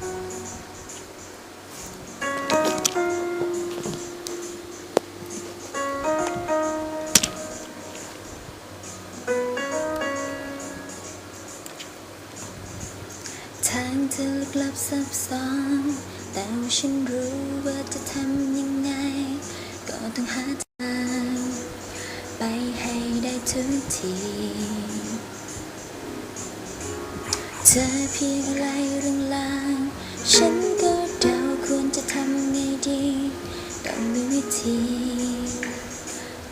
ทางเธอลึกลับซับซ้อนแต่ฉันรู้ว่าจะทำยังไง ก็ต้องหาทางไปให้ได้ทุกที เธอเพียงไรเรื่องลาง ฉันก็เดาควรจะทำไงดี ต้องมีวิธี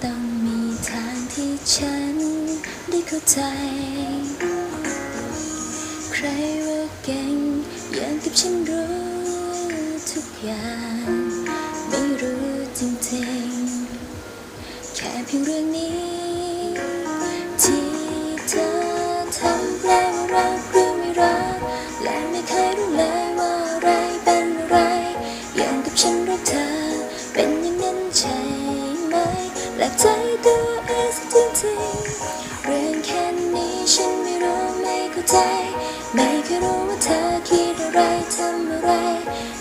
ต้องมีทางที่ฉันได้เข้าใจ ใครว่าเก่งอย่างกับฉันรู้ทุกอย่าง ไม่รู้จริงๆ แค่เพียงเรื่องนี้ ที่เธอทำแปลว่ารักหรือไม่รักและไม่เคยรู้เลย แปลกใจตัวเองจริงๆเรื่องแค่นี้ฉันไม่รู้ไม่เข้าใจ ไม่เคยรู้ว่าเธอคิดอะไรทำอะไร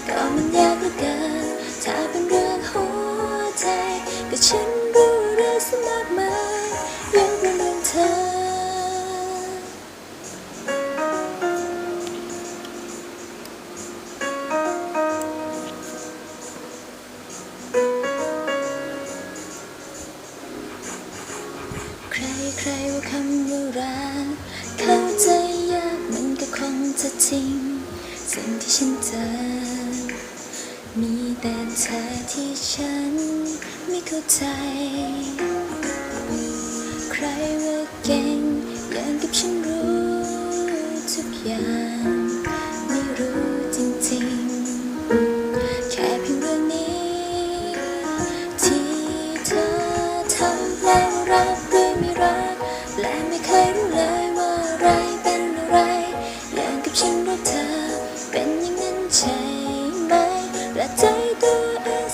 ก็มันยากเหลือเกินถ้าเป็นเรื่องหัวใจ ก็ฉันรู้ รใครว่าคำว่ารักเข้าใจยากมันก็คงจะจริง สิ่งที่ฉันเจอ มีแต่เธอที่ฉันไม่เข้าใจ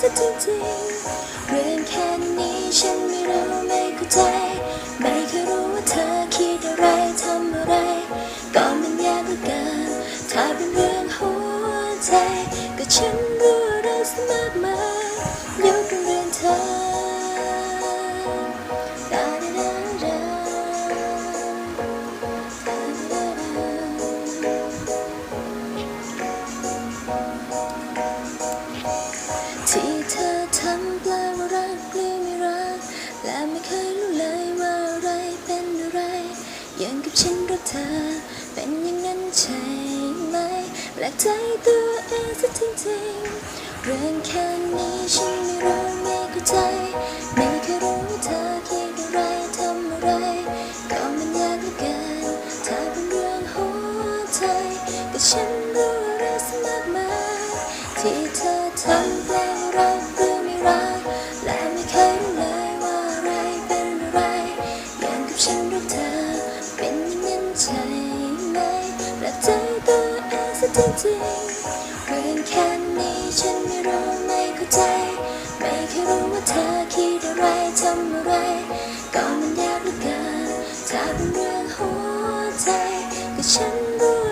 ซะจริงๆเรื่องแค่นี้ฉันไม่รู้ไม่เข้าใจ ไม่เคยรู้ว่าเธอคิดอะไรทำอะไร ก็มันยากเหลือเกินถ้าเป็นเรื่องหัวใจ ก็ฉันรู้อะไรสมากมาย แลกใจตัวเองสักจริงๆเรื่องแค่นี้ฉันไม่รู้ไม่เข้าใจ ไม่เคยรู้ว่าเธอคิดอะไรทำอะไร ก็มันยากเหลือเกินถ้าเป็นเรื่องหัวใจแต่ฉันรู้อะไรสมากมายที่เธอทำเปลว่าไร จริงๆเรื่องแค่นี้ฉันไม่รู้ไม่เข้าใจ ไม่เคยรู้ว่าเธอคิดอะไรทำอะไร ก็มันยากเหลือเกินถ้าเป็นเรื่องหัวใจก็ฉันรู้